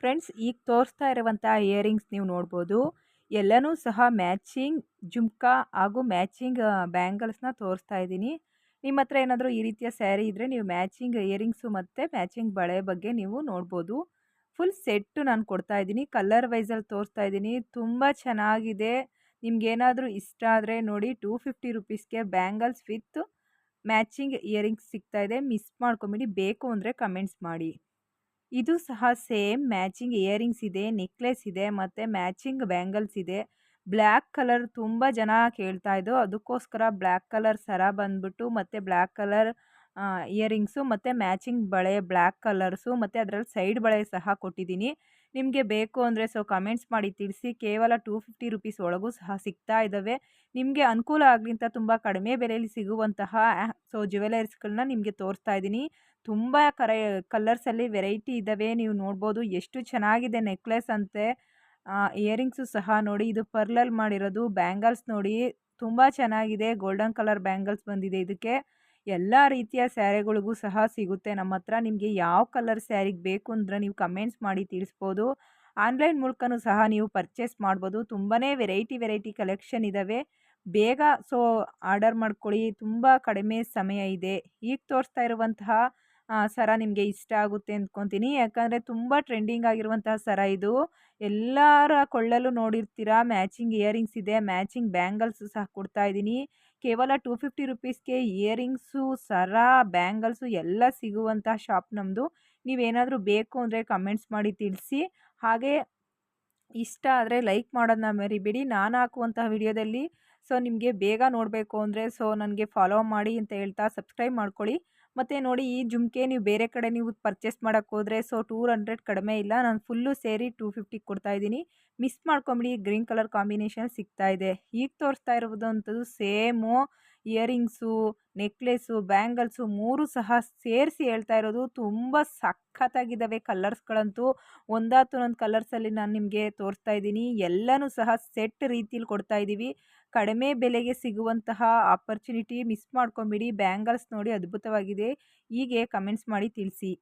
Friends, ಈಗ ತೋರಿಸ್ತಾ ಇರುವಂಥ ಇಯರಿಂಗ್ಸ್ ನೀವು ನೋಡ್ಬೋದು. ಎಲ್ಲನೂ ಸಹ ಮ್ಯಾಚಿಂಗ್ ಜುಮ್ಕಾ ಹಾಗೂ ಮ್ಯಾಚಿಂಗ್ ಬ್ಯಾಂಗಲ್ಸ್ನ ತೋರಿಸ್ತಾ ಇದ್ದೀನಿ. ನಿಮ್ಮ ಹತ್ರ ಏನಾದರೂ ಈ ರೀತಿಯ ಸ್ಯಾರಿ ಇದ್ದರೆ ನೀವು ಮ್ಯಾಚಿಂಗ್ ಇಯರಿಂಗ್ಸು ಮತ್ತು ಮ್ಯಾಚಿಂಗ್ ಬಳೆ ಬಗ್ಗೆ ನೀವು ನೋಡ್ಬೋದು. ಫುಲ್ ಸೆಟ್ಟು ನಾನು ಕೊಡ್ತಾ ಇದ್ದೀನಿ. ಕಲರ್ ವೈಸಲ್ಲಿ ತೋರಿಸ್ತಾ ಇದ್ದೀನಿ. ತುಂಬ ಚೆನ್ನಾಗಿದೆ. ನಿಮ್ಗೇನಾದರೂ ಇಷ್ಟ ಆದರೆ ನೋಡಿ ಟೂ ಫಿಫ್ಟಿ ರುಪೀಸ್ಗೆ ಬ್ಯಾಂಗಲ್ಸ್ ವಿತ್ ಮ್ಯಾಚಿಂಗ್ ಇಯರಿಂಗ್ಸ್ ಸಿಗ್ತಾಯಿದೆ ಮಿಸ್ ಮಾಡ್ಕೊಂಬಿಡಿ. ಬೇಕು ಅಂದರೆ ಕಮೆಂಟ್ಸ್ ಮಾಡಿ. ಇದು ಸಹ ಸೇಮ್ ಮ್ಯಾಚಿಂಗ್ ಇಯರಿಂಗ್ಸ್ ಇದೆ, ನೆಕ್ಲೆಸ್ ಇದೆ, ಮತ್ತು ಮ್ಯಾಚಿಂಗ್ ಬ್ಯಾಂಗಲ್ಸ್ ಇದೆ. ಬ್ಲ್ಯಾಕ್ ಕಲರ್ ತುಂಬ ಜನ ಕೇಳ್ತಾ ಇದ್ದು, ಅದಕ್ಕೋಸ್ಕರ ಬ್ಲ್ಯಾಕ್ ಕಲರ್ ಸರ ಬಂದ್ಬಿಟ್ಟು, ಮತ್ತು ಬ್ಲ್ಯಾಕ್ ಕಲರ್ ಇಯರಿಂಗ್ಸು, ಮತ್ತು ಮ್ಯಾಚಿಂಗ್ ಬಳೆ ಬ್ಲ್ಯಾಕ್ ಕಲರ್ಸು, ಮತ್ತು ಅದರಲ್ಲಿ ಸೈಡ್ ಬಳೆ ಸಹ ಕೊಟ್ಟಿದ್ದೀನಿ. ನಿಮಗೆ ಬೇಕು ಅಂದರೆ ಸೊ ಕಮೆಂಟ್ಸ್ ಮಾಡಿ ತಿಳಿಸಿ ಕೇವಲ ಟೂ ಫಿಫ್ಟಿ ರುಪೀಸ್ ಒಳಗೂ ಸಹ ಸಿಗ್ತಾ ಇದ್ದಾವೆ ನಿಮಗೆ ಅನುಕೂಲ ಆಗಲಿ ಅಂತ ತುಂಬ ಕಡಿಮೆ ಬೆಲೆಯಲ್ಲಿ ಸಿಗುವಂತಹ ಸೊ ಜ್ಯುವೆಲರ್ಸ್ಗಳನ್ನ ನಿಮಗೆ ತೋರಿಸ್ತಾ ಇದ್ದೀನಿ. ತುಂಬ ಕರ ಕಲರ್ಸಲ್ಲಿ ವೆರೈಟಿ ಇದ್ದಾವೆ ನೀವು ನೋಡ್ಬೋದು ಎಷ್ಟು ಚೆನ್ನಾಗಿದೆ ನೆಕ್ಲೆಸ್ ಅಂತೆ. ಇಯರಿಂಗ್ಸು ಸಹ ನೋಡಿ, ಇದು ಪರ್ಲಲ್ಲಿ ಮಾಡಿರೋದು. ಬ್ಯಾಂಗಲ್ಸ್ ನೋಡಿ, ತುಂಬ ಚೆನ್ನಾಗಿದೆ. ಗೋಲ್ಡನ್ ಕಲರ್ ಬ್ಯಾಂಗಲ್ಸ್ ಬಂದಿದೆ ಇದಕ್ಕೆ. ಎಲ್ಲ ರೀತಿಯ ಸ್ಯಾರಿಗಳಿಗೂ ಸಹ ಸಿಗುತ್ತೆ. ನಮ್ಮ ಹತ್ರ ನಿಮಗೆ ಯಾವ ಕಲರ್ ಸ್ಯಾರಿಗೆ ಬೇಕು ಅಂದರೆ ನೀವು ಕಮೆಂಟ್ಸ್ ಮಾಡಿ ತಿಳಿಸ್ಬೋದು. ಆನ್ಲೈನ್ ಮೂಲಕನೂ ಸಹ ನೀವು ಪರ್ಚೇಸ್ ಮಾಡ್ಬೋದು. ತುಂಬಾ ವೆರೈಟಿ ವೆರೈಟಿ ಕಲೆಕ್ಷನ್ ಇದ್ದಾವೆ ಬೇಗ ಸೊ ಆರ್ಡರ್ ಮಾಡ್ಕೊಳ್ಳಿ. ತುಂಬ ಕಡಿಮೆ ಸಮಯ ಇದೆ. ಈಗ ತೋರಿಸ್ತಾ ಇರುವಂತಹ ಸರ ನಿಮಗೆ ಇಷ್ಟ ಆಗುತ್ತೆ ಅಂದ್ಕೊತೀನಿ ಯಾಕಂದರೆ ತುಂಬ ಟ್ರೆಂಡಿಂಗ್ ಆಗಿರುವಂತಹ ಸರ ಇದು. ಎಲ್ಲರ ಕೊಳ್ಳಲು ನೋಡಿರ್ತೀರ ಮ್ಯಾಚಿಂಗ್ ಇಯರಿಂಗ್ಸ್ ಇದೆ ಮ್ಯಾಚಿಂಗ್ ಬ್ಯಾಂಗಲ್ಸ್ ಸಹ ಕೊಡ್ತಾ ಇದ್ದೀನಿ. ಕೇವಲ ಟೂ ಫಿಫ್ಟಿ ರುಪೀಸ್ಗೆ ಇಯರಿಂಗ್ಸು ಸರ ಬ್ಯಾಂಗಲ್ಸು ಎಲ್ಲ ಸಿಗುವಂಥ ಶಾಪ್ ನಮ್ಮದು ನೀವೇನಾದರೂ ಬೇಕು ಅಂದರೆ ಕಮೆಂಟ್ಸ್ ಮಾಡಿ ತಿಳಿಸಿ. ಹಾಗೆ ಇಷ್ಟ ಆದರೆ ಲೈಕ್ ಮಾಡೋದನ್ನ ಮರಿಬೇಡಿ. ನಾನು ಹಾಕುವಂತಹ ವಿಡಿಯೋದಲ್ಲಿ ಸೊ ನಿಮಗೆ ಬೇಗ ನೋಡಬೇಕು ಅಂದರೆ ಸೊ ನನಗೆ ಫಾಲೋ ಮಾಡಿ ಅಂತ ಹೇಳ್ತಾ ಸಬ್ಸ್ಕ್ರೈಬ್ ಮಾಡ್ಕೊಳ್ಳಿ. ಮತ್ತು ನೋಡಿ ಈ ಜುಮ್ಕೆ ನೀವು ಬೇರೆ ಕಡೆ ನೀವು ಪರ್ಚೇಸ್ ಮಾಡೋಕ್ಕೆ ಹೋದರೆ ಸೊ ಟೂ ಹಂಡ್ರೆಡ್ ಕಡಿಮೆ ಇಲ್ಲ. ನಾನು ಫುಲ್ಲು ಸೇರಿ ಟೂ ಫಿಫ್ಟಿಗೆ ಕೊಡ್ತಾಯಿದ್ದೀನಿ ಮಿಸ್ ಮಾಡ್ಕೊಂಬಿಡಿ ಗ್ರೀನ್ ಕಲರ್ ಕಾಂಬಿನೇಷನ್ ಸಿಗ್ತಾ ಇದೆ. ಈಗ ತೋರಿಸ್ತಾ ಇರೋದು ಅಂಥದ್ದು ಸೇಮು ಇಯರಿಂಗ್ಸು ನೆಕ್ಲೆಸ್ಸು ಬ್ಯಾಂಗಲ್ಸು ಮೂರು ಸಹ ಸೇರಿಸಿ ಹೇಳ್ತಾ ಇರೋದು ತುಂಬ ಸಖತ್ತಾಗಿದ್ದಾವೆ ಕಲರ್ಸ್ಗಳಂತೂ ಒಂದಾತು ಒಂದು ಕಲರ್ಸಲ್ಲಿ ನಾನು ನಿಮಗೆ ತೋರಿಸ್ತಾ ಇದ್ದೀನಿ. ಎಲ್ಲನೂ ಸಹ ಸೆಟ್ ರೀತಿಲಿ ಕೊಡ್ತಾ ಇದ್ದೀವಿ. ಕಡಿಮೆ ಬೆಲೆಗೆ ಸಿಗುವಂತಹ ಆಪರ್ಚುನಿಟಿ ಮಿಸ್ ಮಾಡ್ಕೊಂಬಿಡಿ. ಬ್ಯಾಂಗಲ್ಸ್ ನೋಡಿ ಅದ್ಭುತವಾಗಿದೆ. ಹೀಗೆ ಕಮೆಂಟ್ಸ್ ಮಾಡಿ ತಿಳಿಸಿ.